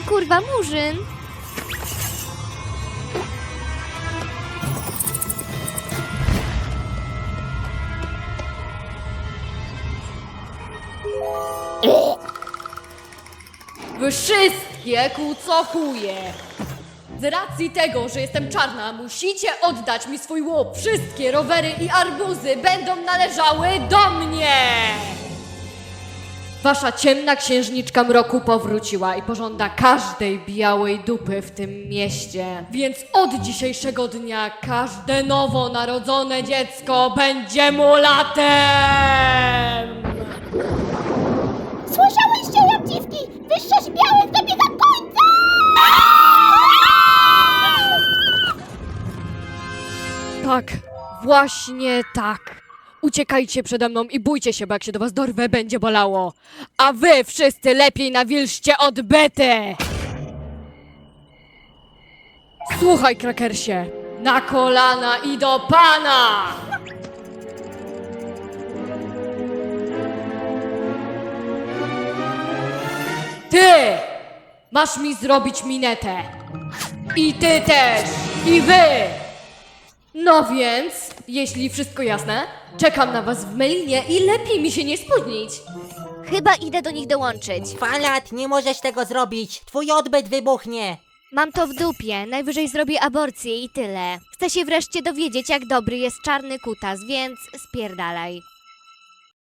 kurwa murzyn. Wy wszystkie kucochuje! Z racji tego, że jestem czarna, musicie oddać mi swój łop. Wszystkie rowery i arbuzy będą należały do mnie! Wasza ciemna księżniczka mroku powróciła i pożąda każdej białej dupy w tym mieście. Więc od dzisiejszego dnia każde nowonarodzone dziecko będzie mulatem! Słyszałyście, łapciwki? Wyższość białych dobiega końca! Tak, właśnie tak. Uciekajcie przede mną i bójcie się, bo jak się do was dorwę, będzie bolało. A wy wszyscy lepiej nawilżcie odbyty! Słuchaj, krakersie, na kolana i do pana! Ty! Masz mi zrobić minetę. I ty też! I wy! No więc, jeśli wszystko jasne, czekam na was w Melinie i lepiej mi się nie spóźnić. Chyba idę do nich dołączyć. Falat, nie możesz tego zrobić. Twój odbyt wybuchnie. Mam to w dupie, najwyżej zrobię aborcję i tyle. Chcę się wreszcie dowiedzieć, jak dobry jest czarny kutas, więc spierdalaj.